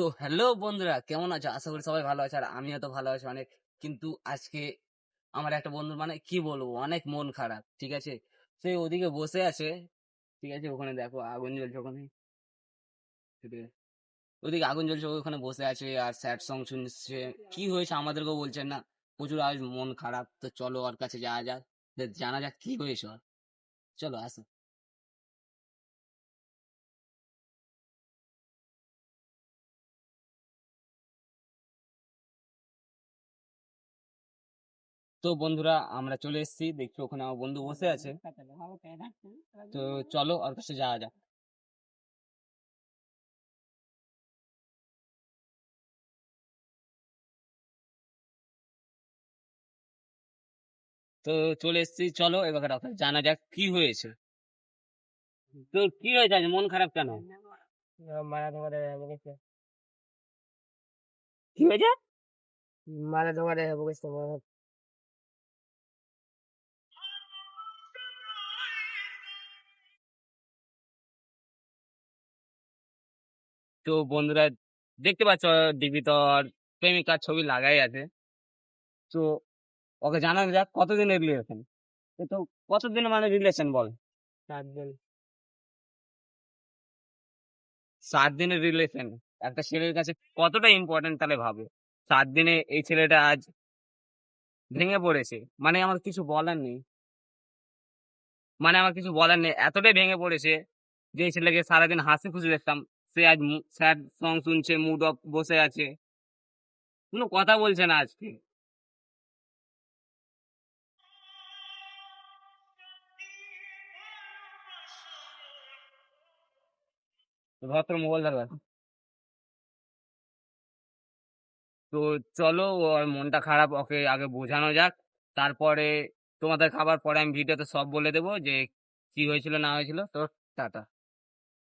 তো হ্যালো বন্ধুরা, কেমন আছো? আশা করি সবাই ভালো আছে, আর আমিও তো ভালো আছি অনেক। কিন্তু আজকে আমার একটা বন্ধু মানে কি বলব, অনেক মন খারাপ, ঠিক আছে? সে ওদিকে বসে আছে, ঠিক আছে? ওখানে দেখো আগুন জ্বলছে ওখানে। ওদিকে আগুন জ্বলছে ওখানে বসে আছে আর স্যাড সং শুনছে। কি হয়েছে আমাদেরকেও বলছেন না, প্রচুর আজ মন খারাপ। তো চলো ওর কাছে যাওয়া যাক, জানা যাক কি হয়েছে চলো আসো। তো বন্ধুরা, আমরা চলে এসেছি। দেখছি ওখানে আমার বন্ধু বসে আছে। তো চলো ওর কাছে যাওয়া যাক। তো চলে এসেছি। চলো এবার জানা যাক কি হয়েছে। তো কি হয়েছে? মন খারাপ কেন? মারা তোমারে বকেছে কি হয়েছে? মারা তোমারে বকেছে তো বন্ধুরা দেখতে পাচ্ছ ডিবি তো প্রেমিকার ছবি লাগাই আছে। তো ওকে জানানো যাক কতদিনের রিলেশন তো কতদিনের মানে রিলেশন বল? সাত দিন। সাত দিনের রিলেশন একটা ছেলের কাছে কতটা ইম্পর্টেন্ট তাহলে ভাবে? সাত দিনে এই ছেলেটা আজ ভেঙে পড়েছে। মানে আমার কিছু বলার নেই। মানে আমার কিছু বলার নেই। এতটাই ভেঙে পড়েছে যে এই ছেলেকে সারাদিন হাসি খুশি দেখতাম। সে আজ স্যাড সং শুনছে মুড অফ বসে আছে। কোনো কথা বলছে না আজকে। ভদ্র মোবাইল ধরবে তো চলো, ওর মনটা খারাপ, ওকে আগে বোঝানো যাক। তারপরে তোমাদের খাবার পরে আমি ভিডিওতে সব বলে দেবো যে কি হয়েছিল, না হয়েছিল। তো টাটা।